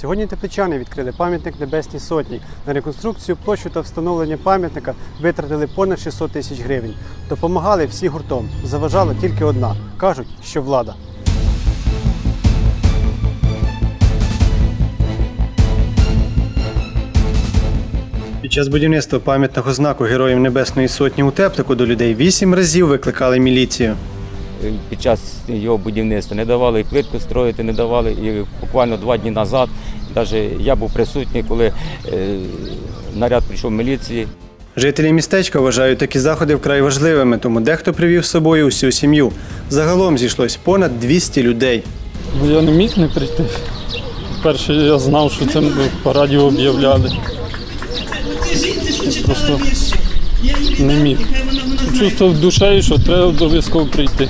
Сьогодні тепличани відкрили пам'ятник Небесній Сотні. На реконструкцію площу та встановлення пам'ятника витратили понад 600 тисяч гривень. Допомагали всі гуртом. Заважала тільки одна. Кажуть, що влада. Під час будівництва пам'ятного знаку Героїв Небесної Сотні у Теплику до людей вісім разів викликали міліцію. Під час його будівництва. Не давали і плитку строїти, не давали. І буквально два дні назад, навіть я був присутній, коли е, наряд прийшов міліції. Жителі містечка вважають такі заходи вкрай важливими, тому дехто привів з собою усю сім'ю. Загалом зійшлось понад 200 людей. Ну, я не міг не прийти. Перше я знав, що це по радіо об'являли. Просто не міг. Чувствував душею, що треба обов'язково прийти.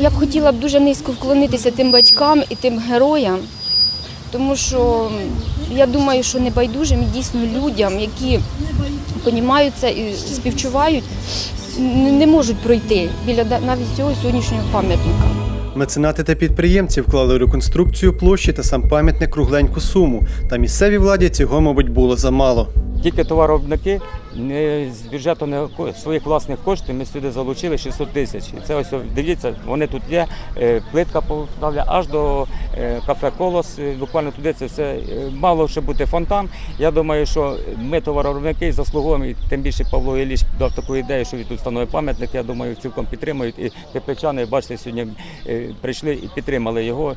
Я б хотіла б дуже низько вклонитися тим батькам і тим героям, тому що я думаю, що небайдужим дійсно людям, які це і співчувають, не можуть пройти біля навіть цього сьогоднішнього пам'ятника. Меценати та підприємці вклали реконструкцію площі та сам пам'ятник кругленьку суму. Та місцевій владі цього, мабуть, було замало. Тільки товаровиробники не з бюджету не своїх власних коштів ми сюди залучили 600 тисяч. І це ось дивіться, вони тут є. е, Плитка поставлена аж до е, кафе Колос. е, Буквально туди це все мало ще бути фонтан. Я думаю, що ми товаровиробники заслуговуємо, і тим більше Павло Ілліч дав таку ідею, що він тут встановить пам'ятник. Я думаю, цілком підтримують. І тепличани, бачите, сьогодні прийшли і підтримали його.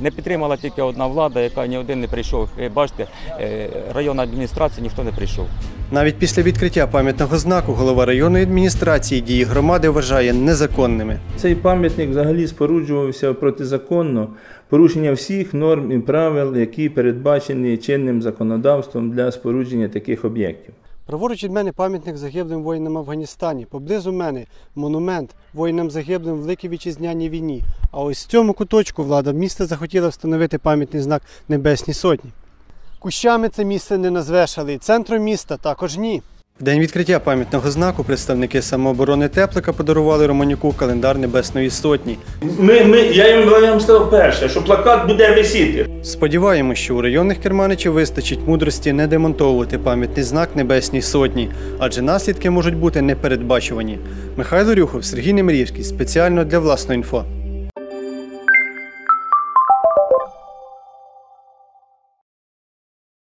Не підтримала тільки одна влада, яка ні один не прийшов. Бачите, районна адміністрація ніхто не прийшов. Навіть після відкриття пам'ятного знаку голова районної адміністрації дії громади вважає незаконними. Цей пам'ятник взагалі споруджувався протизаконно, порушення всіх норм і правил, які передбачені чинним законодавством для спорудження таких об'єктів. Праворуч від мене пам'ятник загиблим воїнам Афганістані. Поблизу мене монумент воїнам загиблим в Великій Вітчизняній війні. А ось в цьому куточку влада міста захотіла встановити пам'ятний знак Небесній Сотні. Кущами це місце не назвеш, але й центром міста також ні. В день відкриття пам'ятного знаку представники самооборони Теплика подарували Романюку календар Небесної Сотні. Ми, ми, я їм, я їм сказав перше, що плакат буде висіти. Сподіваємось, що у районних керманичів вистачить мудрості не демонтовувати пам'ятний знак Небесній Сотні, адже наслідки можуть бути непередбачувані. Михайло Рюхов, Сергій Немирівський спеціально для власної інфо.